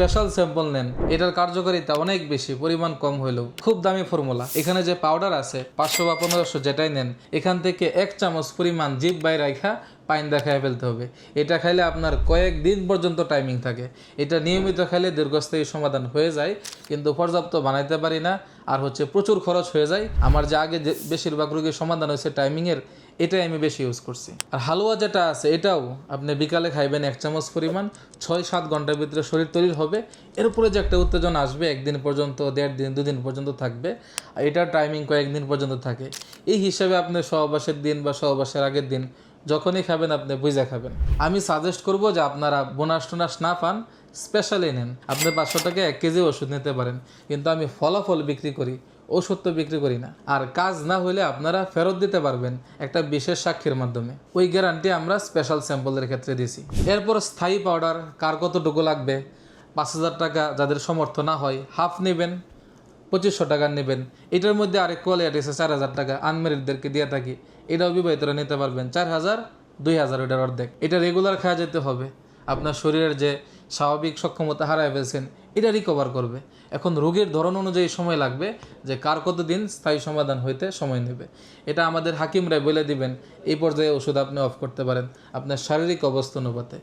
Special sample নেন। এটার কার্যকারিতা অনেক বেশি, পরিমাণ কম হলেও খুব দামি ফর্মুলা এখানে যে পাউডার আছে, পাঁচশো বা পনেরোশো যেটাই নেন, এখান থেকে এক চামচ পরিমাণ জিপ বাই রাখা পাইন দেখায় ফেলতে হবে। এটা খাইলে আপনার কয়েক দিন পর্যন্ত টাইমিং থাকে। এটা নিয়মিত খাইলে দীর্ঘস্থায়ী সমাধান হয়ে যায়, কিন্তু পর্যাপ্ত বানাইতে পারি না, আর হচ্ছে প্রচুর খরচ হয়ে যায়। আমার যে আগে বেশিরভাগ রোগীর সমাধান হয়েছে টাইমিংয়ের এটাই আমি বেশি ইউজ করছি। আর হালুয়া যেটা আছে, এটাও আপনি বিকালে খাইবেন এক চামচ পরিমাণ, ছয় সাত ঘণ্টার ভিতরে শরীর তৈরি হবে। এর উপরে যে একটা উত্তেজনা আসবে, একদিন পর্যন্ত, দেড় দিন, দুদিন পর্যন্ত থাকবে। আর এটার টাইমিং কয়েকদিন পর্যন্ত থাকে। এই হিসাবে আপনি সহবাসের দিন বা সহবাসের আগের দিন যখনই খাবেন আপনি বুঝে খাবেন। আমি সাজেস্ট করব যে আপনারা বোনাস টোনাস না পান স্পেশালি নেন। আপনি পাঁচশো টাকা এক কেজি ওষুধ নিতে পারেন, কিন্তু আমি ফলাফল বিক্রি করি, ওষুধ তো বিক্রি করি না। আর কাজ না হলে আপনারা ফেরত দিতে পারবেন একটা বিশেষ সাক্ষীর মাধ্যমে। ওই গ্যারান্টি আমরা স্পেশাল স্যাম্পলের ক্ষেত্রে দিছি এরপর স্থায়ী পাউডার কার কতটুকু লাগবে, পাঁচ হাজার টাকা যাদের সমর্থ না হয় হাফ নেবেন। পঁচিশশো টাকা নেবেন। এটার মধ্যে আরেক কোয়ালিটি আছে, চার হাজার টাকা। আনমেরিডদেরকে দিয়ে থাকি। এটাও বিবাহিতরা নিতে পারবেন। চার হাজার, দুই হাজার ওটার অর্ধেক। এটা রেগুলার খাওয়া যেতে হবে। আপনার শরীরের যে স্বাভাবিক সক্ষমতা হারায় ফেলছেন, এটা রিকভার করবে। এখন রোগের ধরন অনুযায়ী সময় লাগবে যে কার কতদিন স্থায়ী সমাধান হইতে সময় নেবে। এটা আমাদের হাকিমরাই বলে দিবেন, এই পর্যায়ে ওষুধ আপনি অফ করতে পারেন। আপনার শারীরিক অবস্থা অনুপাতে।